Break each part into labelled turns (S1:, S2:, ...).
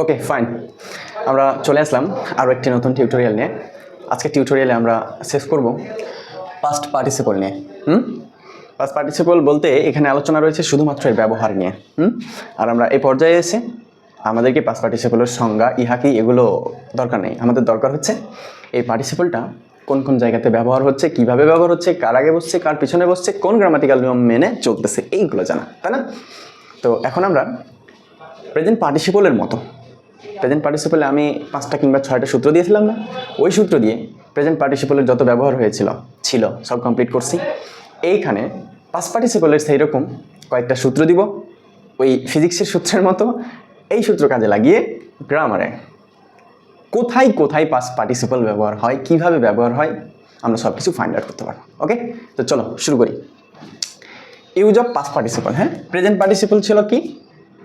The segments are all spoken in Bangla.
S1: ওকে ফাইন আমরা চলে আসলাম আরও একটি নতুন টিউটোরিয়াল নিয়ে। আজকে টিউটোরিয়ালে আমরা শেষ করব পাস্ট পার্টিসিপল নিয়ে। হুম? পাস্ট পার্টিসিপল বলতে এখানে আলোচনা রয়েছে শুধুমাত্র এর ব্যবহার নিয়ে। হুম? আর আমরা এই পর্যায়ে এসে আমাদেরকে পাস্ট পার্টিসিপলের সংজ্ঞা, ইহা কি, এগুলো দরকার নেই। আমাদের দরকার হচ্ছে এই পার্টিসিপলটা কোন কোন জায়গাতে ব্যবহার হচ্ছে, কীভাবে ব্যবহার হচ্ছে, কার আগে বসছে, কার পিছনে বসছে, কোন গ্রামাটিক্যাল নিয়ম মেনে চলতেছে, এইগুলো জানা, তাই না? তো এখন আমরা প্রেজেন্ট পার্টিসিপলের মতো প্রেজেন্ট পার্টিসিপলে আমি পাঁচটা কিংবা ছয়টা সূত্র দিয়েছিলাম না। ওই সূত্র দিয়ে প্রেজেন্ট পার্টিসিপলের যত ব্যবহার হয়েছিল, ছিল, সব কমপ্লিট করছি। এইখানে পাস পার্টিসিপলের সেই রকম কয়েকটা সূত্র দিব। ওই ফিজিক্সের সূত্রের মতো। এই সূত্র কাজে লাগিয়ে গ্রামারে কোথায় কোথায় পাস পার্টিসিপল ব্যবহার হয়, কীভাবে ব্যবহার হয়, আমরা সব কিছু ফাইন্ড আউট করতে পারব ওকে তো চলো, শুরু করি। ইউজ অফ পাস পার্টিসিপল হ্যাঁ? প্রেজেন্ট পার্টিসিপল ছিল কি?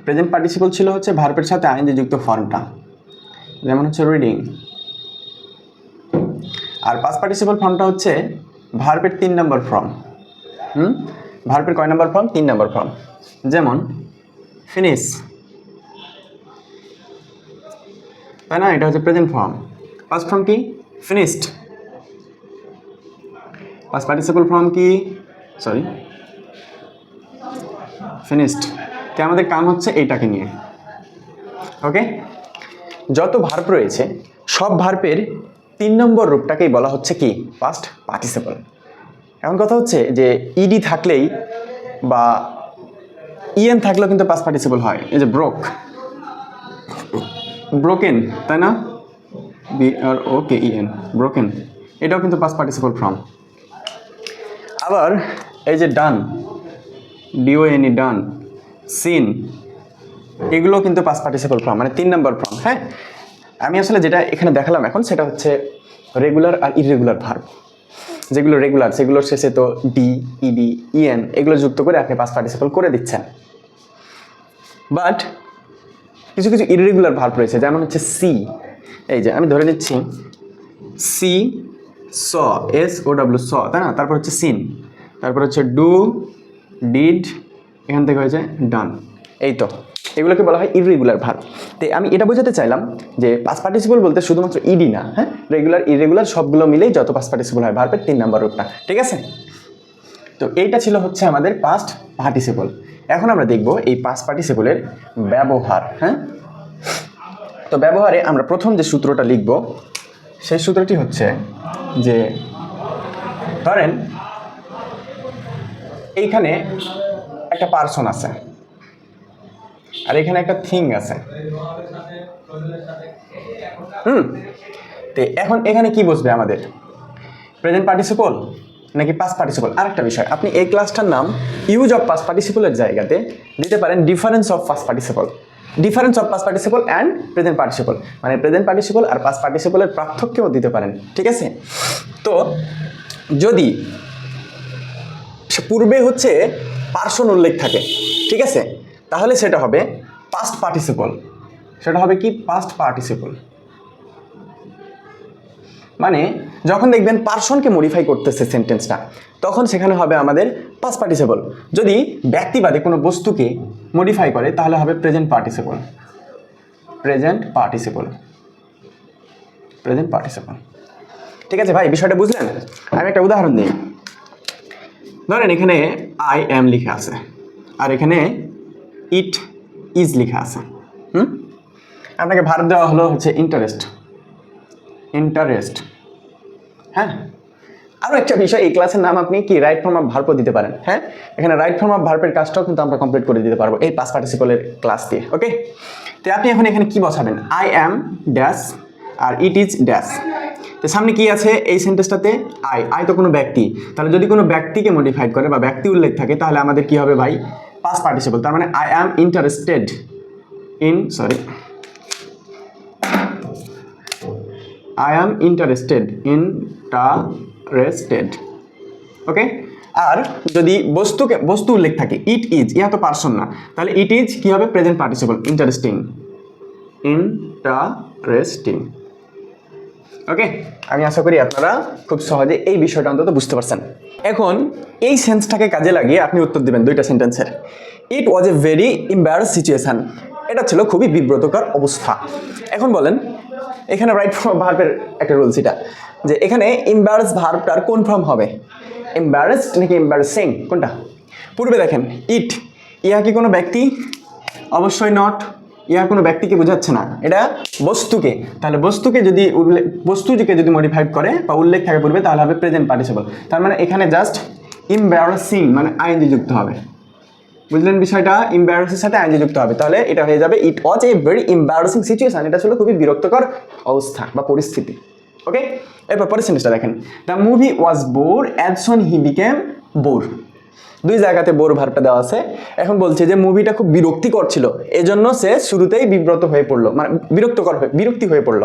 S1: প্রেজেন্ট পার্টিসিপল ছিল হচ্ছে ভার্বের সাথে আইনজি যুক্ত ফর্মটা। যেমন হচ্ছে রিডিং আর পাস পার্টিসিপল ফর্মটা হচ্ছে ভার্বের তিন নম্বর ফর্ম হুম? ভার্বের কয় নম্বর ফর্ম তিন নম্বর ফর্ম যেমন ফিনিশ তাই না? এটা হচ্ছে প্রেজেন্ট ফর্ম পাস ফর্ম কি? ফিনিশড পাস পার্টিসিপল ফর্ম কি? সরি ফিনিশড তো আমাদের কাম হচ্ছে এইটাকে নিয়ে। ওকে যত ভার্ব রয়েছে, সব ভার্বের তিন নম্বর রূপটাকেই বলা হচ্ছে কি? পাস্ট পার্টিসিপল এখন কথা হচ্ছে যে ইডি থাকলেই বা ইএন থাকলেও কিন্তু পাস্ট পার্টিসিপল হয়। এই যে ব্রোক ব্রোকেন তাই না? B R O K E N broken এটাও কিন্তু পাস্ট পার্টিসিপল ফর্ম আবার এই যে ডান ডিওএনই ডান সিন এগুলো কিন্তু পাস পার্টিসিপাল ফর্ম মানে তিন নম্বর ফর্ম হ্যাঁ? আমি আসলে যেটা এখানে দেখালাম এখন সেটা হচ্ছে রেগুলার আর ইরেগুলার ভার্ব যেগুলো রেগুলার সেগুলোর শেষে তো ডি ইডি ইএন এগুলো যুক্ত করে আপনি পাস পার্টিসিপাল করে দিচ্ছেন। বাট কিছু কিছু ইরেগুলার ভার্ব রয়েছে, যেমন হচ্ছে সি এই যে আমি ধরে নিচ্ছি see saw S O W saw তাই না? তারপর হচ্ছে সিন তারপর হচ্ছে ডু ডিড এখান থেকে হয়েছে ডান এই তো, এগুলোকে বলা হয় ইরেগুলার ভার্ব তো আমি এটা বোঝাতে চাইলাম যে পাস পার্টিসিপল বলতে শুধুমাত্র ইডি না হ্যাঁ? রেগুলার ইরেগুলার সবগুলো মিলেই যত পাস পার্টিসিপল হয় ভার্বের তিন নাম্বার রূপটা ঠিক আছে? তো এইটা ছিল হচ্ছে আমাদের পাস্ট পার্টিসিপল এখন আমরা দেখব এই পাস্ট পার্টিসিপলের ব্যবহার হ্যাঁ? তো ব্যবহারে আমরা প্রথম যে সূত্রটা লিখব, সেই সূত্রটি হচ্ছে যে, ধরেন, এইখানে একটা পার্সন আছে। আর এখানে একটা থিং আছে। হুম, তো এখন এখানে কি বসবে আমাদের? প্রেজেন্ট পার্টিসিপল নাকি পাস পার্টিসিপল আরেকটা বিষয়, আপনি এই ক্লাসটার নাম ইউজ অফ পাস পার্টিসিপলের জায়গাতে দিতে পারেন difference of past participle difference of past participle and present participle মানে প্রেজেন্ট পার্টিসিপল আর পাস পার্টিসিপলের পার্থক্যও দিতে পারেন, ঠিক আছে? তো যদি পূর্বে হচ্ছে পার্সন উল্লেখ থাকে, ঠিক আছে? তাহলে সেটা হবে পাস্ট পার্টিসিপল সেটা হবে কি? পাস্ট পার্টিসিপল মানে যখন দেখবেন পার্সনকে মডিফাই করতেছে সেন্টেন্সটা তখন সেখানে হবে আমাদের পাস্ট পার্টিসিপল যদি ব্যক্তিবাদী কোনো বস্তুকে মডিফাই করে, তাহলে হবে present participle present participle present participle ঠিক আছে ভাই, বিষয়টা বুঝলেন? আমি একটা উদাহরণ দিই। ধরেন এখানে আই এম লিখা আছে, আর এখানে ইট ইজ লিখা আছে, হুম? আপনাকে ভার দেওয়া হলো হচ্ছে ইন্টারেস্ট ইন্টারেস্ট হ্যাঁ? আরও একটা বিষয়, এই ক্লাসের নাম আপনি কি রাইট ফর্ম অফ ভার্পও দিতে পারেন হ্যাঁ? এখানে রাইট ফর্ম অফ ভার্পের কাজটাও কিন্তু আমরা কমপ্লিট করে দিতে পারব এই পাস পার্টিসিপলের ক্লাস দিয়ে ওকে তো আপনি এখন এখানে কি বসাবেন? আই অ্যাম ড্যাশ আর ইট ইজ ড্যাশ তো সামনে কি আছে? এই সেন্টেন্সটাতে আই আই তো কোনো ব্যক্তি। তাহলে যদি কোনো ব্যক্তিকে মডিফাইড করে বা ব্যক্তি উল্লেখ থাকে, তাহলে আমাদের কি হবে ভাই? পাস পার্টিসিপল তার মানে I am interested in sorry I am interested interested okay আর যদি বস্তুকে, বস্তু উল্লেখ থাকে ইট ইজ ইহা তো পার্সন না। তাহলে ইট ইজ কি হবে? Present participle interesting interesting okay আমি আশা করি আপনারা খুব সহজে এই বিষয়টা অন্তত বুঝতে পারছেন। এখন এই সেন্সটাকে কাজে লাগিয়ে আপনি উত্তর দেবেন দুইটা সেন্টেন্সের it was a very embarrass situation এটা ছিল খুবই বিব্রতকর অবস্থা। এখন বলেন, এখানে রাইট ফর্ম ভার্বের একটা রুলস এটা, যে এখানে ইম্বারেস ভার্বটার কোন ফর্ম হবে? এম্বারেসড নাকি এম্বারেসিং কোনটা? পূর্বে দেখেন ইট ইহা কি কোনো ব্যক্তি? অবশ্যই নট ইহা কোনো ব্যক্তিকে বোঝাচ্ছে না। এটা বস্তুকে। তাহলে বস্তুকে যদি উল্লেখ বস্তুটিকে যদি মডিফাইড করে বা উল্লেখ থাকে পূর্বে, তাহলে হবে প্রেজেন্ট পার্টিসিপল তার মানে এখানে জাস্ট ইম্বারাসিং মানে আইনজি যুক্ত হবে। বুঝলেন বিষয়টা? ইম্বারাসিং সাথে আইনজি যুক্ত হবে। তাহলে এটা হয়ে যাবে ইট ওয়াজ এ ভেরি ইম্বারাসিং সিচুয়েশন এটা ছিল খুবই বিরক্তকর অবস্থা বা পরিস্থিতি। ওকে এরপর পরের সেন্টেন্সটা দেখেন। The movie was bore as soon he became bore দুই জায়গাতে বোর ভার্বটা দেওয়া আছে। এখন বলছে যে মুভিটা খুব বিরক্তিকর ছিল। এজন্য সে শুরুতেই বিব্রত হয়ে পড়ল মানে বিরক্তকর হয়ে, বিরক্তি হয়ে পড়ল।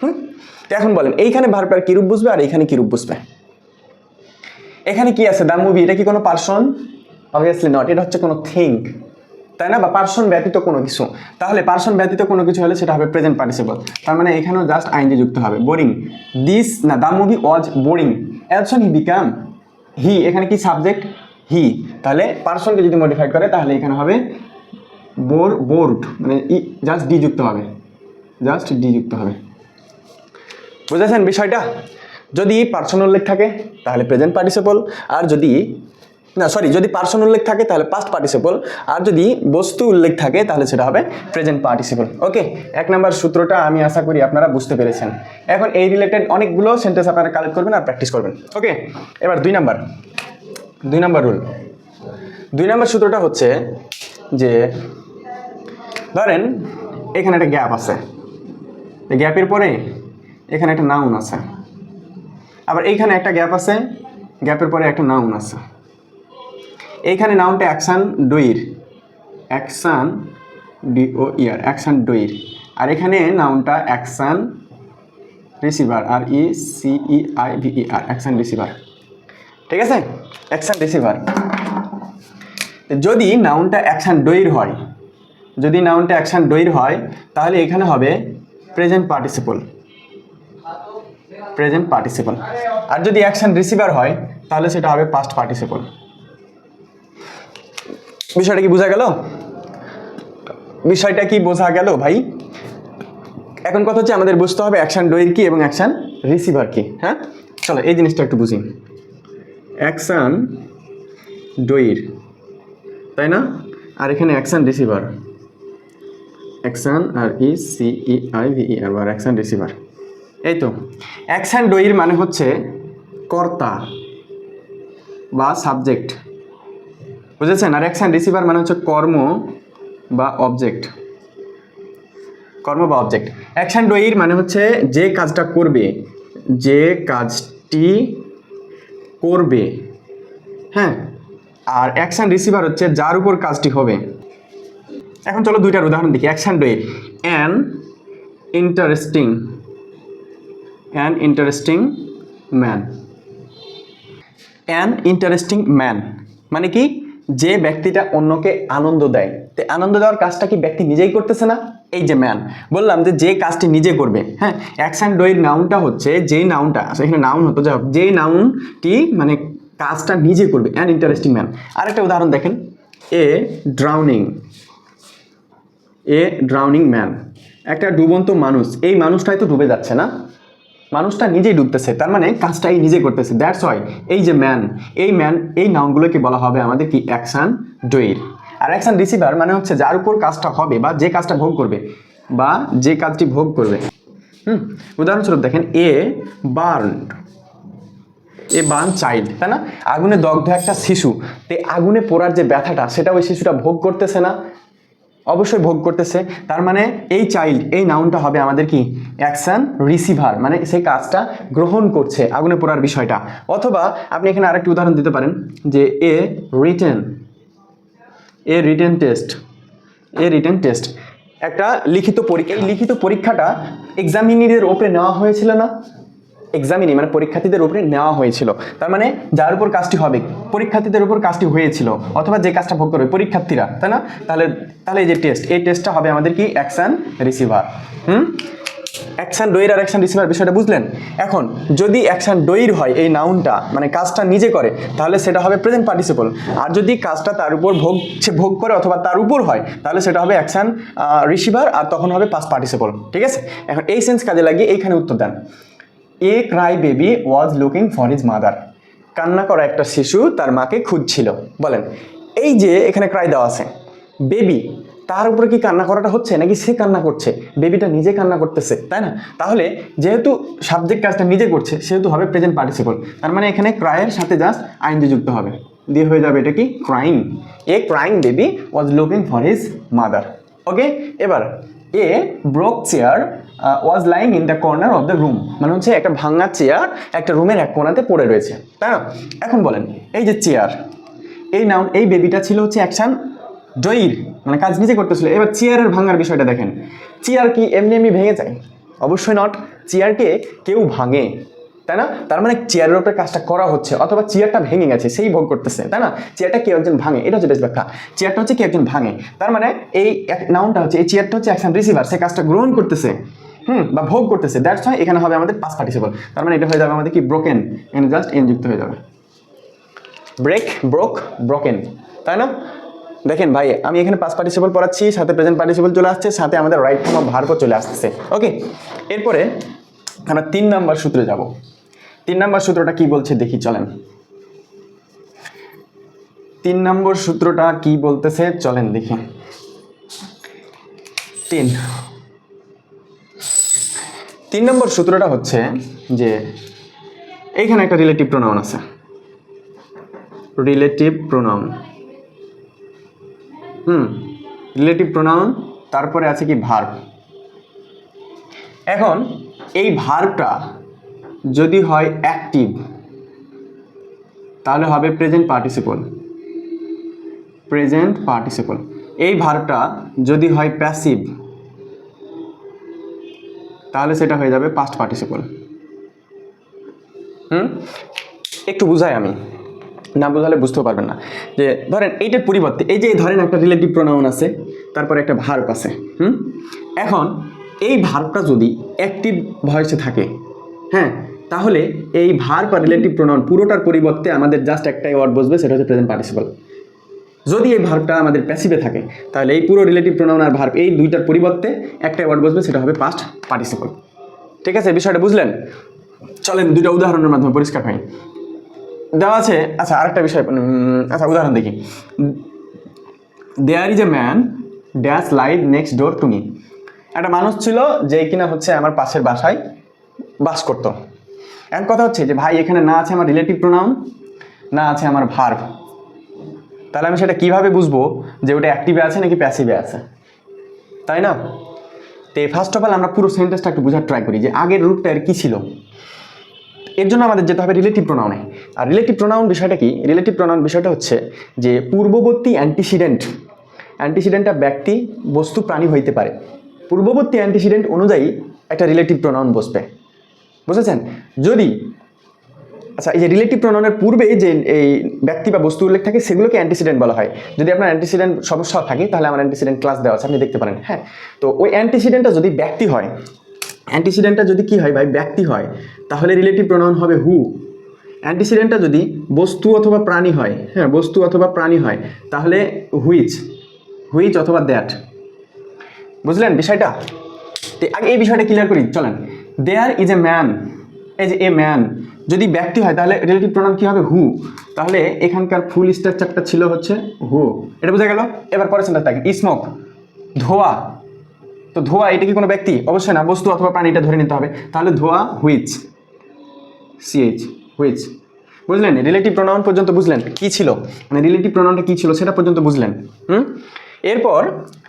S1: হুম? তো এখন বলেন, এইখানে ভার্বটার কিরূপ বুঝবে আর এইখানে কিরূপ বুঝবে? এখানে কি আছে? দ্য মুভি এটা কি কোনো পার্সন? অবভিয়াসলি নট এটা হচ্ছে কোনো থিঙ্ক তাই না? বা পার্সন ব্যতীত কোনো কিছু। তাহলে পার্সন ব্যতীত কোনো কিছু হলে সেটা হবে প্রেজেন্ট পার্টিসিপল তার মানে এখানেও জাস্ট আইনজি যুক্ত হবে। বোরিং দিস না the movie was boring as soon he became he এখানে কি সাবজেক্ট হি তাহলে পার্সনকে যদি মডিফাই করে, তাহলে এখানে হবে বোর বোর্ড মানে ই জাস্ট ডি যুক্ত হবে। জাস্ট ডি যুক্ত হবে। বুঝেছেন বিষয়টা? যদি পার্সন উল্লেখ থাকে, তাহলে প্রেজেন্ট পার্টিসিপল আর যদি, না সরি যদি পার্সন উল্লেখ থাকে, তাহলে পাস্ট পার্টিসিপল আর যদি বস্তু উল্লেখ থাকে, তাহলে সেটা হবে প্রেজেন্ট পার্টিসিপল ওকে এক নাম্বার সূত্রটা আমি আশা করি আপনারা বুঝতে পেরেছেন। এখন এই রিলেটেড অনেকগুলো সেন্টেন্স আপনারা কালেক্ট করবেন আর প্র্যাকটিস করবেন। ওকে এবার দুই নাম্বার। দুই নাম্বার রুল। দুই নাম্বার সূত্রটা হচ্ছে যে, ধরেন এখানে একটা গ্যাপ আছে। গ্যাপের পরে এখানে একটা নাউন আছে। আবার এইখানে একটা গ্যাপ আছে, গ্যাপের পরে একটা নাউন আছে। এইখানে নাউনটা action doer. Action D O E R action doer. আর এখানে নাউনটা action receiver, R E C E I V E R, action receiver. ঠিক আছে? অ্যাকশান রিসিভার যদি নাউনটা অ্যাকশান ডইর হয়, যদি নাউনটা অ্যাকশান ডইর হয়, তাহলে এখানে হবে প্রেজেন্ট পার্টিসিপল প্রেজেন্ট পার্টিসিপল আর যদি অ্যাকশন রিসিভার হয়, তাহলে সেটা হবে পাস্ট পার্টিসিপল বিষয়টা কি বোঝা গেল? বিষয়টা কি বোঝা গেল ভাই? এখন কথা হচ্ছে আমাদের বুঝতে হবে অ্যাকশন ডোয়ের কি এবং অ্যাকশন রিসিভার কি হ্যাঁ? চলো এই জিনিসটা একটু বুঝি। অ্যাকশন ডোয়ের তাই না? আর এখানে action receiver. Action R E, C, E, I, V, E, R R action receiver. এই তো, অ্যাকশন ডইর মানে হচ্ছে কর্তা বা সাবজেক্ট। বুঝেছেন? আর অ্যাকশন রিসিভার মানে হচ্ছে কর্ম বা অবজেক্ট। কর্ম বা অবজেক্ট। অ্যাকশন ডইর মানে হচ্ছে যে কাজটা করবে, যে কাজটি করবে। হ্যাঁ? আর অ্যাকশন রিসিভার হচ্ছে যার উপর কাজটি হবে। এখন চলো দুইটার উদাহরণ দেখি। Action doer an interesting an interesting man an interesting man মানে কি? যে ব্যক্তিটা অন্যকে আনন্দ দেয়। তো আনন্দ দেওয়ার কাজটা কি ব্যক্তি নিজেই করতেছে না? এই যে ম্যান বললাম যে যে কাজটি নিজে করবে হ্যাঁ? অ্যাকশন ডইর নাউনটা হচ্ছে যেই নাউনটা আচ্ছা এখানে নাউন হতো, যাই হোক, যেই নাউনটি মানে কাজটা নিজে করবে অ্যান ইন্টারেস্টিং ম্যান আরেকটা উদাহরণ দেখেন a drowning a drowning man একটা ডুবন্ত মানুষ, এই মানুষটাই তো ডুবে যাচ্ছে না? মানুষটা নিজেই ডুবতেছে, তার মানে কাজটা এই নিজে করতেছে দ্যাটস ওয়াই এই যে ম্যান এই ম্যান এই নাউনগুলোকে বলা হবে আমাদের কি অ্যাকশান ডুইর আর অ্যাকশান রিসিভার মানে হচ্ছে যার উপর কাজটা হবে বা যে কাজটা ভোগ করবে বা যে কাজটি ভোগ করবে। হুম, উদাহরণস্বরূপ দেখেন, a burn a burn child তাই না? আগুনে দগ্ধ একটা শিশু, তে আগুনে পোড়ার যে ব্যথাটা, সেটা ওই শিশুটা ভোগ করতেছে না। অবশ্যই ভোগ করতেছে। তার মানে এই চাইল্ড এই নাউনটা হবে আমাদের কি? অ্যাকশন রিসিভার মানে সেই কাজটা গ্রহণ করছে আগুনে পড়ার বিষয়টা। অথবা আপনি এখানে আরেকটি উদাহরণ দিতে পারেন, যে a written a written test a written test একটা লিখিত পরীক্ষা, এই লিখিত পরীক্ষাটা এক্সামিনিদের ওপরে নেওয়া হয়েছিল না? এক্সামিনি মানে পরীক্ষার্থীদের উপরে নেওয়া হয়েছিল। তার মানে যার উপর কাজটি হবে, পরীক্ষার্থীদের উপর কাজটি হয়েছিল, অথবা যে কাজটা ভোগ করবে, পরীক্ষার্থীরা, তাই না? তাহলে তাহলে এই যে টেস্ট এই টেস্টটা হবে আমাদের কি? অ্যাকশন রিসিভার হুম? অ্যাকশন ডইর আর অ্যাকশন রিসিভার বিষয়টা বুঝলেন? এখন, যদি অ্যাকশন ডইর হয় এই নাউনটা মানে কাজটা নিজে করে, তাহলে সেটা হবে প্রেজেন্ট পার্টিসিপল আর যদি কাজটা তার উপর ভোগ, সে ভোগ করে অথবা তার উপর হয়, তাহলে সেটা হবে অ্যাকশন রিসিভার আর তখন হবে পাস পার্টিসিপল ঠিক আছে? এখন এই সেন্স কাজে লাগিয়ে এইখানে উত্তর দেন। A cry baby was looking for his mother কান্না করা একটা শিশু তার মাকে খুঁজছিল। বলেন, এই যে এখানে ক্রাই দেওয়া আছে। বেবি তার উপরে কি কান্না করাটা হচ্ছে নাকি সে কান্না করছে? বেবিটা নিজে কান্না করতেছে, তাই না? তাহলে যেহেতু সাবজেক্ট কাজটা নিজে করছে, সেহেতু হবে প্রেজেন্ট পার্টিসিপল তার মানে এখানে ক্রাইয়ের সাথে জাস্ট আইন দিয়ে যুক্ত হবে। দিয়ে হয়ে যাবে এটা কি? Crying a crying baby was looking for his mother okay এবার a broke chair was lying in the corner of the room মানে হচ্ছে একটা ভাঙা চেয়ার একটা রুমের এক কোনাতে পড়ে রয়েছে। তাই না? এখন বলেন, এই যে চেয়ার এই নাউন এই বেবিটা ছিল হচ্ছে অ্যাকশন ডইর মানে কাজ নিজে করতেছিল। এবার চেয়ারের ভাঙার বিষয়টা দেখেন। চেয়ার কি এমনি এমনি ভেঙে যায়? অবশ্যই নট চেয়ারকে কেউ ভাঙে, তাই না? তার মানে চেয়ারের উপরে কাজটা করা হচ্ছে, অথবা চেয়ারটা ভেঙে গেছে, সেই ভোগ করতেছে, তাই না? চেয়ারটা কেউ একজন ভাঙে, এটা হচ্ছে বেশ ব্যাখ্যা। চেয়ারটা হচ্ছে কেউ একজন ভাঙে, তার মানে এই নাউনটা হচ্ছে, এই চেয়ারটা হচ্ছে অ্যাকশন রিসিভার সে কাজটা গ্রহণ করতেছে, হুম, বা ভোগ করতেছে। দ্যাটস হয় এখানে হবে আমাদের পাস পার্টিসিপল তার মানে এটা হয়ে যাবে আমাদের কি? ব্রোকেন এখানে জাস্ট এন যুক্ত হয়ে যাবে। ব্রেক ব্রোক ব্রোকেন তাই না? দেখেন ভাই, আমি এখানে পাস পার্টিসিপল পড়াচ্ছি, সাথে প্রেজেন্ট পার্টিসিপল চলে আসছে, সাথে আমাদের রাইট ফর্ম অফ ভার্বও চলে আসতেছে। ওকে এরপরে আমরা তিন নাম্বার সূত্রে যাব। তিন নাম্বার সূত্রটা কি বলছে দেখি চলেন। তিন নম্বর সূত্রটা কি বলতেছে চলেন দেখি। তিন। তিন নম্বর সূত্রটা হচ্ছে যে এইখানে একটা রিলেটিভ প্রোনাউন আছে। রিলেটিভ প্রোনাউন হুম রিলেটিভ প্রোনাউন তারপরে আছে কি ভার্ব এখন এই ভার্বটা যদি হয় অ্যাক্টিভ তাহলে হবে প্রেজেন্ট পার্টিসিপল প্রেজেন্ট পার্টিসিপল এই ভার্বটা যদি হয় প্যাসিভ তাহলে সেটা হয়ে যাবে পাস্ট পার্টিসিপল হুম, একটু বুঝাই আমি। না বোঝালে বুঝতেও পারবেন না। যে ধরেন এইটার পরিবর্তে এই যে ধরেন একটা রিলেটিভ প্রোনাউন আছে, তারপরে একটা ভার্ব আছে, হুম? এখন এই ভার্বটা যদি অ্যাক্টিভ ভয়েসে থাকে হ্যাঁ? তাহলে এই ভার্ব আর রিলেটিভ প্রোনাউন পুরোটার পরিবর্তে আমাদের জাস্ট একটাই ওয়ার্ড বসবে, সেটা হচ্ছে প্রেজেন্ট পার্টিসিপল যদি এই ভার্বটা আমাদের প্যাসিভে থাকে, তাহলে এই পুরো রিলেটিভ প্রোনাউন আর ভার্ব এই দুইটার পরিবর্তে একটাই ওয়ার্ড বসবে, সেটা হবে পাস্ট পার্টিসিপল ঠিক আছে, বিষয়টা বুঝলেন? চলেন দুইটা উদাহরণের মাধ্যমে পরিষ্কার হয় দেওয়া আছে আচ্ছা আরেকটা বিষয় আচ্ছা উদাহরণ দেখি। There is a man dash live next door to me একটা মানুষ ছিল যে কিনা হচ্ছে আমার পাশের বাসায় বাস করতো। এক কথা হচ্ছে যে, ভাই, এখানে না আছে আমার রিলেটিভ প্রোনাউন না আছে আমার ভার্ব তাহলে আমি সেটা কীভাবে বুঝব যে ওটা অ্যাক্টিভে আছে নাকি প্যাসিভে আছে? তাই না? তো ফার্স্ট অফ অল আমরা পুরো সেন্টেন্সটা একটু বোঝার ট্রাই করি যে, আগের রূপটা এর কী ছিল? এর জন্য আমাদের যেতে হবে রিলেটিভ প্রোনাউনে আর রিলেটিভ প্রোনাউন বিষয়টা কি? রিলেটিভ প্রোনাউন বিষয়টা হচ্ছে যে পূর্ববর্তী অ্যান্টিসিডেন্ট অ্যান্টিসিডেন্টটা ব্যক্তি, বস্তু, প্রাণী হইতে পারে। পূর্ববর্তী অ্যান্টিসিডেন্ট অনুযায়ী একটা রিলেটিভ প্রোনাউন বসবে। বুঝেছেন? যদি আচ্ছা এই যে রিলেটিভ প্রোনাউনের পূর্বে যে এই ব্যক্তি বা বস্তু উল্লেখ থাকে, সেগুলোকে অ্যান্টিসিডেন্ট বলা হয়। যদি আপনার অ্যান্টিসিডেন্ট সমস্যা থাকে, তাহলে আমার অ্যান্টিসিডেন্ট ক্লাস দেওয়া আছে, আপনি দেখতে পারেন হ্যাঁ? তো ওই অ্যান্টিসিডেন্টটা যদি ব্যক্তি হয় অ্যান্টিসিডেন্টটা যদি কি হয় ভাই? ব্যক্তি হয় তাহলে রিলেটিভ প্রোনাউন হবে হু অ্যান্টিসিডেন্টটা যদি বস্তু অথবা প্রাণী হয় হ্যাঁ বস্তু অথবা প্রাণী হয়, তাহলে হুইচ হুইচ অথবা দ্যাট বুঝলেন বিষয়টা? আগে এই বিষয়টা ক্লিয়ার করি, চলেন। There is a man as a man যদি ব্যক্তি হয়, তাহলে রিলেটিভ প্রোনাউন কী হবে? হু তাহলে এখানকার ফুল স্ট্রাকচারটা ছিল হচ্ছে হু এটা বোঝা গেল? এবার পরের সেন্টার দেখেন। স্মোক ধোয়া। তো ধোয়া, এটা কি কোনো ব্যক্তি? অবশ্যই না, বস্তু অথবা প্রাণী এটা ধরে নিতে হবে। তাহলে ধোয়া হুইচ সিএইচ হুইচ বুঝলেন? রিলেটিভ প্রোনাউন পর্যন্ত বুঝলেন কি ছিল? মানে রিলেটিভ প্রোনাউনটা কি ছিল সেটা পর্যন্ত বুঝলেন, হুম? এরপর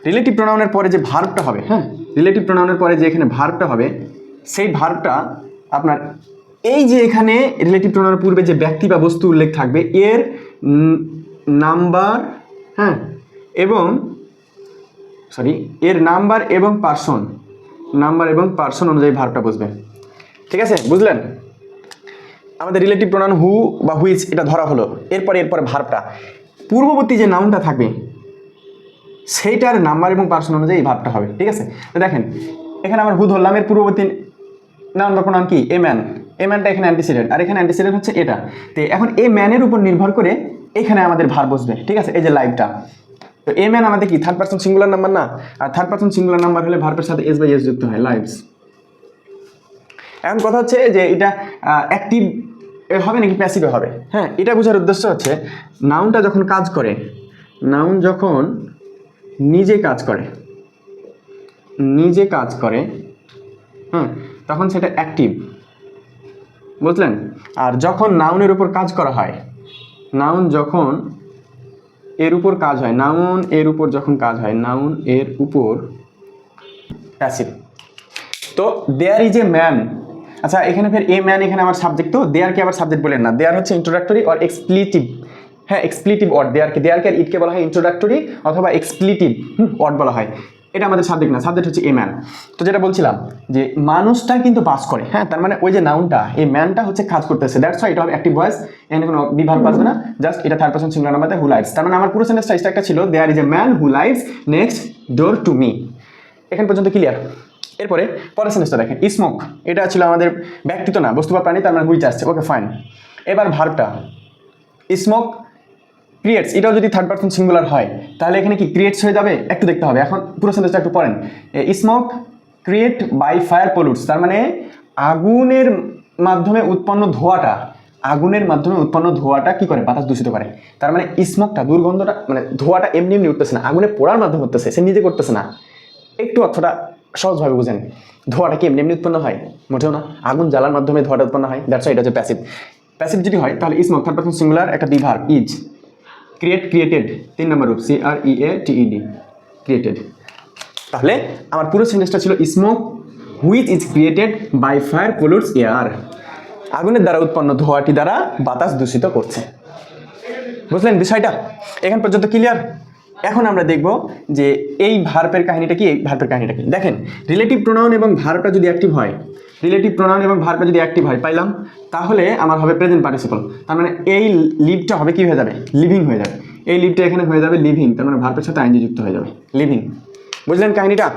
S1: রিলেটিভ প্রোনাউনের পরে যে ভার্বটা হবে হ্যাঁ? রিলেটিভ প্রোনাউনের পরে যে এখানে ভার্বটা হবে, সেই ভার্বটা আপনার এই যে এখানে রিলেটিভ প্রোনাউনের পূর্বে যে ব্যক্তি বা বস্তু উল্লেখ থাকবে, এর নাম্বার হ্যাঁ? এবং সরি এর নাম্বার এবং পার্সন নাম্বার এবং পার্সন অনুযায়ী ভার্বটা বুঝবে। ঠিক আছে? বুঝলেন? আমাদের রিলেটিভ প্রোনাউন হু বা হুইচ এটা ধরা হলো। এরপরে এরপরে ভার্বটা পূর্ববর্তী যে নাউনটা থাকবে, সেইটার নাম্বার এবং পার্সন অনুযায়ী এই ভাবটা হবে, ঠিক আছে? তো দেখেন, এখানে আমার হু ধরলাম, এর পূর্ববর্তী নাম বা প্রণাম কি? এ ম্যান এ ম্যানটা এখানে অ্যান্টিসিডেন্ট আর এখানে অ্যান্টিসিডেন্ট হচ্ছে এটা। তো এখন এ ম্যানের উপর নির্ভর করে এখানে আমাদের ভার বসবে, ঠিক আছে? এই যে লাইভটা তো এ ম্যান আমাদের কি? থার্ড পার্সন সিঙ্গুলার নাম্বার না? আর থার্ড পার্সন সিঙ্গুলার নাম্বার হলে ভার্বের সাথে এস বাই এস যুক্ত হয় লাইভস এখন কথা হচ্ছে যে এটা অ্যাক্টিভ হবে নাকি প্যাসিভে হবে? হ্যাঁ এটা বোঝার উদ্দেশ্য হচ্ছে নাউনটা যখন কাজ করে নাউন যখন নিজে কাজ করে, নিজে কাজ করে হ্যাঁ তখন সেটা অ্যাক্টিভ বুঝলেন? আর যখন নাউনের উপর কাজ করা হয় নাউন যখন এর উপর কাজ হয় নাউন এর উপর যখন কাজ হয় নাউন এর উপর প্যাসিভ তো দেয়ার ইজ এ ম্যান আচ্ছা এখানে ফের এ ম্যান এখানে আমার সাবজেক্ট তো। দেয়ারকে আবার সাবজেক্ট বলেন না? দেয়ার হচ্ছে ইন্ট্রোডাক্টরি অর এক্সপ্লিটিভ হ্যাঁ এক্সপ্লিটিভ ওয়ার্ড দেয়ারকে দেয়ারকে আর ইটকে বলা হয় ইন্ট্রোডাক্টরি অথবা এক্সপ্লিটিভ ওয়ার্ড বলা হয়। এটা আমাদের সাবজেক্ট না সাবজেক্ট হচ্ছে এ ম্যান তো যেটা বলছিলাম যে মানুষটা কিন্তু বাস করে। হ্যাঁ তার মানে ওই যে নাউনটা এই ম্যানটা হচ্ছে কাজ করতেছে। দ্যাটস ওয়াই এটা হবে অ্যাক্টিভ ভয়েস এখানে কোনো বিভাগ আসবে না। জাস্ট এটা থার্ড পার্সন সিঙ্গুলার নাম্বারে হু লাইভস তার মানে আমার পুরো সেন্টেন্সটা একটা ছিল there is a man who lives next door to me এখান পর্যন্ত ক্লিয়ার এরপরে পরের সেন্টেন্সটা দেখেন স্মোক এটা ছিল আমাদের ব্যক্তিত্ব না বস্তু বা প্রাণী, তার মানে হুইচ আসছে ওকে ফাইন এবার ভার্বটা স্মোক ক্রিয়েটস এটাও যদি থার্ড পার্সন সিঙ্গুলার হয়, তাহলে এখানে কি ক্রিয়েটস হয়ে যাবে? একটু দেখতে হবে, এখন পুরো সেন্টেন্সটা একটু পড়েন। Smoke create by fire pollutes তার মানে আগুনের মাধ্যমে উৎপন্ন ধোঁয়াটা, আগুনের মাধ্যমে উৎপন্ন ধোঁয়াটা কি করে? বাতাস দূষিত করে। তার মানে স্মোকটা দুর্গন্ধটা মানে ধোঁয়াটা এমনি এমনি উঠতেছে না, আগুনে পোড়ার মাধ্যমে উঠতেছে, সে নিজে করতেছে না। একটু অর্থটা সহজভাবে বুঝেন। ধোঁয়াটা কি এমনি এমনি উৎপন্ন হয়? মোটেও না। আগুন জ্বালার মাধ্যমে ধোঁয়াটা উৎপন্ন হয়। দ্যাটস এটা হচ্ছে প্যাসিভ প্যাসিভ যদি হয়, তাহলে স্মোক থার্ড পার্সন সিঙ্গুলার একটা বিভার ইজ ক্রিয়েট ক্রিয়েটেড তিন নম্বর রূপ C R E A T E D created তাহলে আমার পুরো সেন্টেন্সটা ছিল smoke which is created by fire pollutes air আগুনের দ্বারা উৎপন্ন ধোঁয়াটি দ্বারা বাতাস দূষিত করছে। বুঝলেন বিষয়টা? এখান পর্যন্ত ক্লিয়ার এখন আমরা দেখব যে এই ভার্পের কাহিনীটা কি? এই ভার্পের কাহিনীটা কি? দেখেন রিলেটিভ প্রোনাউন এবং ভার্বটা যদি অ্যাক্টিভ হয় রিলেটিভ প্রোনাউন এবং ভার্বটা যদি অ্যাক্টিভ হয়, পাইলাম। তাহলে আমার হবে প্রেজেন্ট পার্টিসিপল তার মানে এই লিভটা হবে কি হয়ে যাবে? লিভিং হয়ে যাবে। এই লিভটা এখানে হয়ে যাবে লিভিং তার মানে ভার্বের সাথে আইনজি যুক্ত হয়ে যাবে। লিভিং বুঝলেন কাহিনীটা?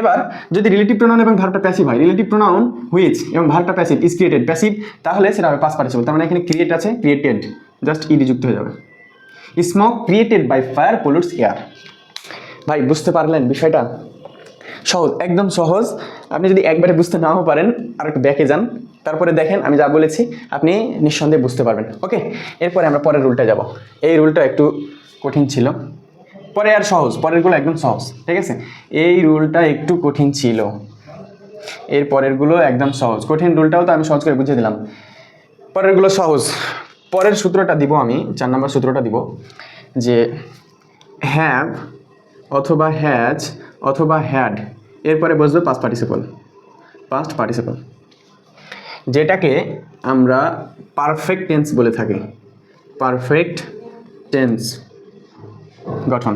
S1: এবার যদি রিলেটিভ প্রোনাউন এবং ভার্বটা প্যাসিভ হয় রিলেটিভ প্রোনাউন হুইচ এবং ভার্বটা প্যাসিভ ইজ ক্রিয়েটেড প্যাসিভ তাহলে সেটা হবে পাস পার্টিসিপল তার মানে এখানে ক্রিয়েট আছে ক্রিয়েটেড জাস্ট ইডি যুক্ত হয়ে যাবে। Smoke created by fire pollutes air ভাই, বুঝতে পারলেন বিষয়টা? সহজ, একদম সহজ। আপনি যদি একবারে বুঝতে নাও পারেন, আর একটু ব্যাকে যান। তারপরে দেখেন, আমি যা বলেছি, আপনি নিঃসন্দেহে বুঝতে পারবেন। ওকে? এরপরে আমরা পরের রুলটা যাব। এই রুলটা একটু কঠিন ছিল। পরে আর সহজ, পরেরগুলো একদম সহজ, ঠিক আছে? এই রুলটা একটু কঠিন ছিল। এর পরেরগুলো একদম সহজ। কঠিন রুলটাও তো আমি সহজ করে বুঝিয়ে দিলাম। পরেরগুলো সহজ। পরের সূত্রটা দিব আমি, চার নম্বর সূত্রটা দিব, যে হ্যাভ অথবা হ্যাজ অথবা হ্যাড এরপরে বসবে পাস্ট পার্টিসিপল পাস্ট পার্টিসিপল যেটাকে আমরা পারফেক্ট টেন্স বলে থাকি পারফেক্ট টেন্স গঠন।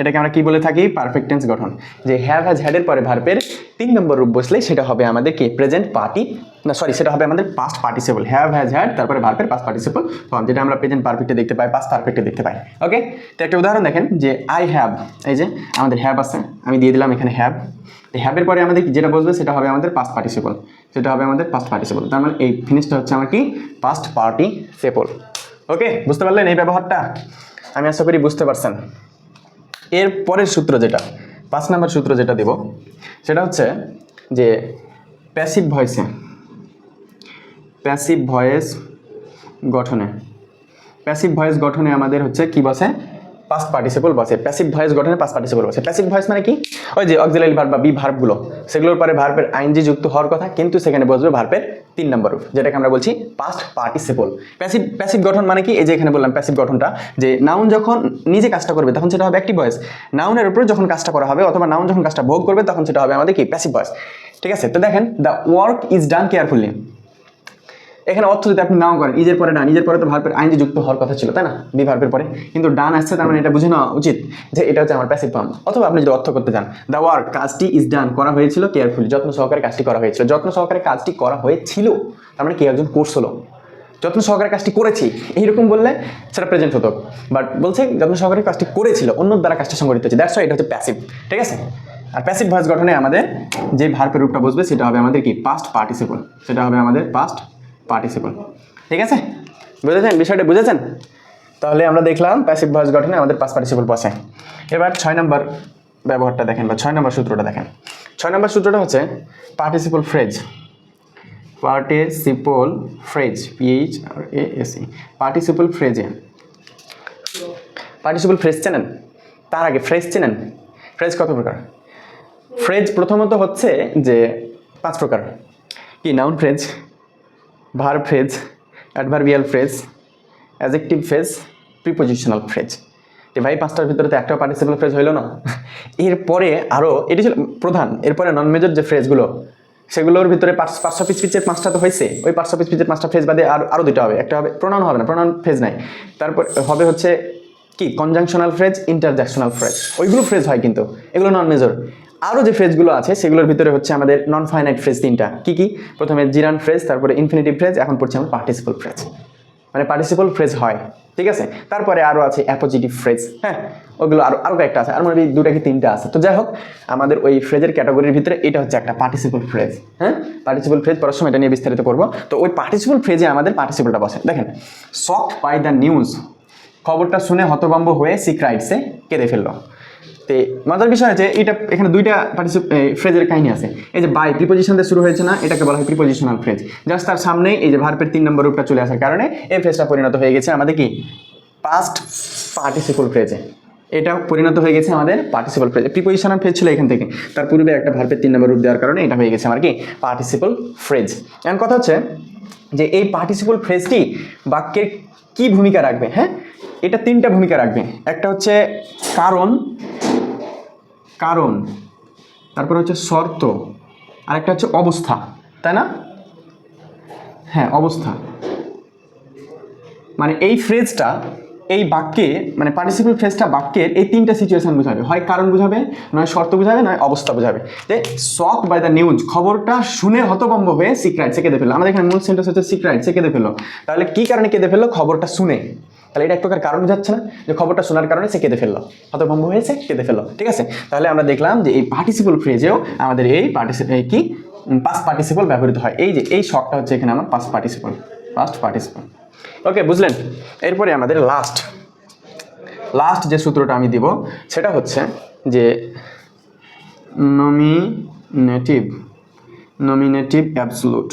S1: এটাকে আমরা কি বলে থাকি? পারফেক্ট টেন্স গঠন। যে হ্যাভ হ্যাজ হ্যাডের পরে ভার্বের তিন নম্বর রূপ বসলে সেটা হবে আমাদের কি? প্রেজেন্ট পার্টি না সরি সেটা হবে আমাদের past participle have has had তারপরে ভার্বের পাস্ট পার্টিসিপল ফর্ম যেটা আমরা প্রেজেন্ট পারফেক্টে দেখতে পাই পাস্ট পারফেক্টে দেখতে পাই। ওকে তো একটা উদাহরণ দেখেন, যে আই হ্যাভ এই যে আমাদের হ্যাভ আছে, আমি দিয়ে দিলাম এখানে হ্যাভ হ্যাভের পরে আমাদের যেটা বসবে, সেটা হবে আমাদের পাস্ট পার্টিসিপল সেটা হবে আমাদের পাস্ট পার্টিসিপল তার মানে এই ফিনিশটা হচ্ছে আমার কি? পাস্ট পার্টিসিপল ওকে বুঝতে পারলেন এই ব্যবহারটা? আমি আশা করি বুঝতে পারছেন। এর পরের সূত্র যেটা, পাঁচ নম্বর সূত্র যেটা দেব, সেটা হচ্ছে যে প্যাসিভ ভয়েসে প্যাসিভ ভয়েস গঠনে প্যাসিভ ভয়েস গঠনে আমাদের হচ্ছে কি বসে? পাস্ট পার্টিসিপল বসে। প্যাসিভ ভয়েস গঠনে পাস্ট পার্টিসিপল বসে। প্যাসিভ ভয়েস মানে কি? ওই যে অক্সিলারি ভার্ব বা বি ভার্বগুলো সেগুলোর পরে ভার্বের আইনজি যুক্ত হওয়ার কথা, কিন্তু সেখানে বসবে ভার্বের তিন নম্বর রূপ যেটাকে আমরা বলছি পাস্ট পার্টিসিপল প্যাসিভ প্যাসিভ গঠন মানে কি? এই যে এখানে বললাম প্যাসিভ গঠনটা, যে নাউন যখন নিজে কাজটা করবে, তখন সেটা হবে অ্যাক্টিভ ভয়েস নাউনের উপরে যখন কাজটা করা হবে, অথবা নাউন যখন কাজটা ভোগ করবে, তখন সেটা হবে আমাদের কি? প্যাসিভ ভয়েস ঠিক আছে? তো দেখেন the work is done carefully এখানে অর্থ যদি আপনি নাও করেন ইজের পরে ডান ইজের পরে তো ভার্বের আইনজি যুক্ত হওয়ার কথা ছিল, তাই না? বি ভার্বের পরে। কিন্তু ডান আসছে, তার মানে এটা বুঝে নেওয়া উচিত যে এটা হচ্ছে আমার প্যাসিভ ফর্ম অথবা আপনি যদি অর্থ করতে চান দ্য ওয়ার্ক কাজটি ইজ ডান করা হয়েছিল কেয়ারফুলি যত্ন সহকারে কাজটি করা হয়েছিল। যত্ন সহকারে কাজটি করা হয়েছিল, তার মানে কি একজন কোর্স হলো যত্ন সহকারে কাজটি করেছি, এইরকম বললে সেটা প্রেজেন্ট হতো। বাট বলছে যত্ন সহকারে কাজটি করেছিল অন্য দ্বারা কাজটা সংগঠিত হচ্ছে দ্যাটস এটা হচ্ছে প্যাসিভ ঠিক আছে? আর প্যাসিভ ভয়েস গঠনে আমাদের যে ভার্বের রূপটা বসবে, সেটা হবে আমাদের কি? পাস্ট পার্টিসিপল সেটা হবে আমাদের পাস্ট পার্টিসিপল ঠিক আছে? বুঝেছেন? বিষয়টা বুঝেছেন? তাহলে আমরা দেখলাম প্যাসিভ ভয়েস গঠনে আমাদের পাস্ট পার্টিসিপল বসে। এবার ছয় নম্বর ব্যবহারটা দেখেন বা ছয় নম্বর সূত্রটা দেখেন। ছয় নম্বর সূত্রটা হচ্ছে participle phrase participle phrase PH R A S participle ফ্রেজে participle phrase চেনেন? তার আগে ফ্রেজ চেনেন? ফ্রেজ কত প্রকার? ফ্রেজ প্রথমত হচ্ছে যে পাঁচ প্রকার। কি? Noun phrase verb phrase adverbial phrase adjective phrase prepositional phrase তো ভাই পাঁচটার ভিতরে তো একটা পার্টিসিপাল ফ্রেজ হইল না? এরপরে আরও এটি ছিল প্রধান, এরপরে নন মেজর যে ফ্রেজগুলো সেগুলোর ভিতরে পাঁচ- পাঁচশো পিস পিচের পাঁচটা তো হয়েছে। ওই পাঁচশো পিস পিচের পাঁচটা ফ্রেজ বাদে আর আরও দুটো হবে। একটা হবে প্রণাম হবে না প্রণাম ফ্রেজ নাই। তারপর হবে হচ্ছে কি? কনজাংশনাল ফ্রেজ ইন্টারজ্যাকশনাল ফ্রেজ ওইগুলো ফ্রেজ হয় কিন্তু। এগুলো নন মেজর আরও যে ফ্রেজগুলো আছে, সেগুলোর ভিতরে হচ্ছে আমাদের নন ফাইনাইট ফ্রেজ তিনটা। কি কি? প্রথমে জিরান ফ্রেজ তারপরে ইনফিনিটিভ ফ্রেজ এখন পড়ছি আমরা পার্টিসিপল ফ্রেজ মানে পার্টিসিপল ফ্রেজ হয়, ঠিক আছে? তারপরে আরও আছে অ্যাপোজিটিভ ফ্রেজ হ্যাঁ? ওগুলো আরও আরও কয়েকটা আছে, আর মানে দুটা কি তিনটা আছে। তো যাই হোক, আমাদের ওই ফ্রেজের ক্যাটাগরির ভিতরে এটা হচ্ছে একটা পার্টিসিপল ফ্রেজ হ্যাঁ? পার্টিসিপল ফ্রেজ পড়ার সময় এটা নিয়ে বিস্তারিত করব। তো ওই পার্টিসিপল ফ্রেজে আমাদের পার্টিসিপলটা বসে। দেখেন শক বাই দ্য নিউজ খবরটা শুনে হতভম্ব হয়ে সিক্রাইটসে কেঁদে ফেলল। তো মজার বিষয় হচ্ছে এটা এখানে দুইটা পার্টিসিপ ফ্রেজের কাহিনী আছে। এই যে বাই প্রিপোজিশন দিয়ে শুরু হয়েছে না, এটাকে বলা হয় প্রিপোজিশনাল ফ্রেজ জাস্ট তার সামনে এই যে ভার্বের তিন নম্বর রূপটা চলে আসার কারণে এই ফ্রেজটা পরিণত হয়ে গেছে আমাদের কি? পাস্ট পার্টিসিপল ফ্রেজে এটা পরিণত হয়ে গেছে আমাদের পার্টিসিপল ফ্রেজ প্রিপোজিশনাল ফ্রেজ ছিল এখান থেকে। তার পূর্বে একটা ভার্বের তিন নম্বর রূপ দেওয়ার কারণে এটা হয়ে গেছে আমার কি? পার্টিসিপল ফ্রেজ এখন কথা হচ্ছে যে এই পার্টিসিপল ফ্রেজটি বাক্যের কি ভূমিকা রাখবে হ্যাঁ? এটা তিনটা ভূমিকা রাখবে। একটা হচ্ছে কারণ কারণ, তারপর হচ্ছে শর্ত, আরেকটা হচ্ছে অবস্থা, তাই না? হ্যাঁ অবস্থা। মানে এই ফ্রেজটা এই বাক্যে মানে পার্টিসিপল ফ্রেজটা বাক্যের এই তিনটা সিচুয়েশান বোঝাবে। হয় কারণ বোঝাবে, নয় শর্ত বোঝাবে, নয় অবস্থা বোঝাবে। যে শক বাই দ্য নিউজ খবরটা শুনে হতভম্ব হয়ে সিক্রাইট সে কেঁদে ফেলল। আমাদের এখানে মূল সেন্টেন্স হচ্ছে সিক্রাইট সে কেঁদে ফেলল। তাহলে কী কারণে কেঁদে ফেলল? খবরটা শুনে। তাহলে এটা এক প্রকার কারণ বোঝাচ্ছে না? যে খবরটা শোনার কারণে সে কেঁদে ফেলল। হতভম্ব হয়েছে কেঁদে ফেলল, ঠিক আছে? তাহলে আমরা দেখলাম যে এই পার্টিসিপল ফ্রেজেও আমাদের এই পার্টিসিপ কি? পাস পার্টিসিপল ব্যবহৃত হয়। এই যে, এই শখটা হচ্ছে এখানে আমার past participle past participle okay বুঝলেন? এরপরে আমাদের লাস্ট লাস্ট যে সূত্রটা আমি দিব, সেটা হচ্ছে যে নমিনেটিভ নমিনেটিভ অ্যাবসলুট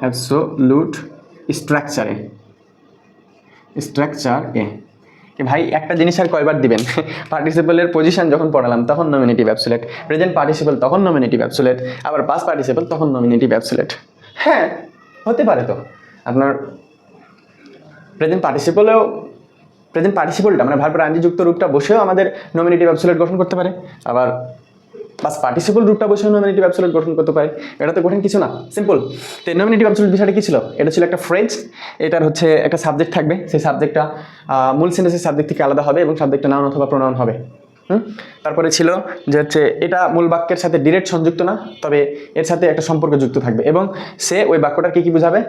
S1: অ্যাবসোলুট স্ট্রাকচারে স্ট্রাকচার এ। ভাই, একটা জিনিস আর কয়বার দিবেন? পার্টিসিপলের পজিশন যখন পড়ালাম, তখন নমিনেটিভ অ্যাবসুলেট প্রেজেন্ট পার্টিসিপল তখন নমিনেটিভ অ্যাবসুলেট আবার পাস পার্টিসিপল তখন নমিনেটিভ অ্যাবসুলেট হ্যাঁ হতে পারে তো। আপনার প্রেজেন্ট পার্টিসিপলেও প্রেজেন্ট পার্টিসিপলটা মানে ভার্বের আঞ্জিযুক্ত রূপটা বসেও আমাদের নমিনেটিভ অ্যাবসুলেট গঠন করতে পারে। আবার বাস পার্টিসিপল রূপটা বসেও নমিনেটিভ অ্যাবসুলেট গঠন করতে পারে। এটা তো কঠিন কিছু না সিম্পল তো নমিনেটিভ অ্যাবসুলেট বিষয়টা কি ছিল? এটা ছিল একটা ফ্রেজ এটার হচ্ছে একটা সাবজেক্ট থাকবে। সেই সাবজেক্টটা মূল সেন্টেন্সের সাবজেক্ট থেকে আলাদা হবে এবং সাবজেক্টটা নাউন অথবা প্রোনাউন হবে। তারপরে ছিল যে হচ্ছে এটা মূল বাক্যের সাথে ডিরেক্ট সংযুক্ত না, তবে এর সাথে একটা সম্পর্ক যুক্ত থাকবে এবং সে ওই বাক্যটার কী কী বোঝাবে?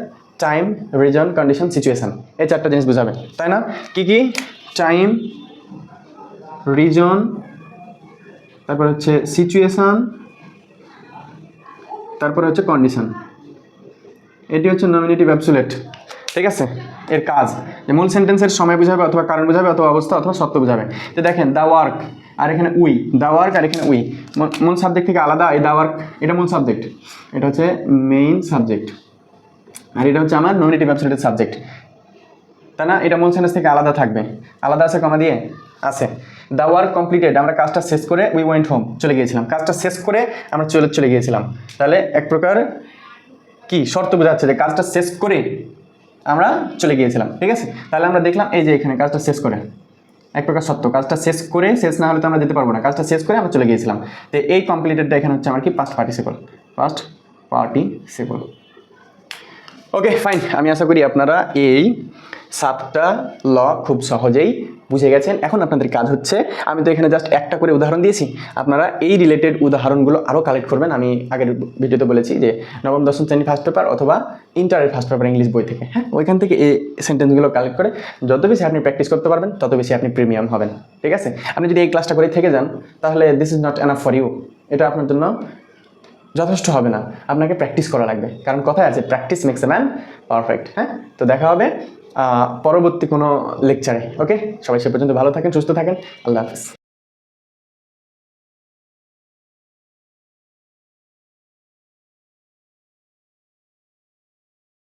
S1: টাইম রিজন কন্ডিশন সিচুয়েশন এই চারটা জিনিস বোঝাবে। তাই না? কী কী? টাইম রিজন তারপর হচ্ছে সিচুয়েশান তারপরে হচ্ছে কন্ডিশন এটি হচ্ছে নমিনেটিভ অ্যাবসুলেট ঠিক আছে? এর কাজ। যে মূল সেন্টেন্সের সময় বোঝাবে অথবা কারণ বোঝাবে অথবা অবস্থা অথবা সত্য বোঝাবে। তো দেখেন দ্য ওয়ার্ক আর এখানে উই দ্য ওয়ার্ক আর এখানে উই মূল সাবজেক্ট থেকে আলাদা, এই দ্য ওয়ার্ক এটা মূল সাবজেক্ট এটা হচ্ছে মেইন সাবজেক্ট আর এটা হচ্ছে আমার নমিনেটিভ অ্যাবসুলেটের সাবজেক্ট তাই না? এটা মূল সেন্টেন্স থেকে আলাদা থাকবে। আলাদা আছে কমা দিয়ে? আছে। দ্য ওয়ার্ক কমপ্লিটেড আমরা কাজটা শেষ করে উই ওয়েন্ট হোম চলে গিয়েছিলাম। কাজটা শেষ করে আমরা চলে চলে গিয়েছিলাম। তাহলে এক প্রকার কি শর্ত বোঝাচ্ছে যে কাজটা শেষ করে আমরা চলে গিয়েছিলাম, ঠিক আছে? তাহলে আমরা দেখলাম এই যে এখানে কাজটা শেষ করে। এক প্রকার সত্য কাজটা শেষ করে, শেষ না হলে তো আমরা যেতে পারব না। কাজটা শেষ করে আমরা চলে গিয়েছিলাম। তো এই কমপ্লিটেডটা এখানে হচ্ছে আমার কি? Past participle past participle okay fine আমি আশা করি আপনারা এই সাতটা ল খুব সহজেই বুঝে গেছেন? এখন আপনাদের কাজ হচ্ছে, আমি তো এখানে জাস্ট একটা করে উদাহরণ দিয়েছি। আপনারা এই রিলেটেড উদাহরণগুলো আরও কালেক্ট করবেন। আমি আগের ভিডিওতে বলেছি যে, নবম, দশম শ্রেণি ফার্স্ট পেপার অথবা ইন্টারের ফার্স্ট পেপার ইংলিশ বই থেকে। হ্যাঁ ওইখান থেকে এই সেন্টেন্সগুলো কালেক্ট করে যত বেশি আপনি প্র্যাকটিস করতে পারবেন, তত বেশি আপনি প্রিমিয়াম হবেন। ঠিক আছে? আপনি যদি এই ক্লাসটা করে থেকে যান, তাহলে this is not enough for you এটা আপনার জন্য যথেষ্ট হবে না। আপনাকে প্র্যাকটিস করা লাগবে। কারণ কথায় আছে practice makes a man perfect হ্যাঁ? তো দেখা হবে। পরবর্তী কোনো লেকচারে ওকে সবাই সে পর্যন্ত ভালো থাকেন সুস্থ থাকেন আল্লাহ হাফিজ।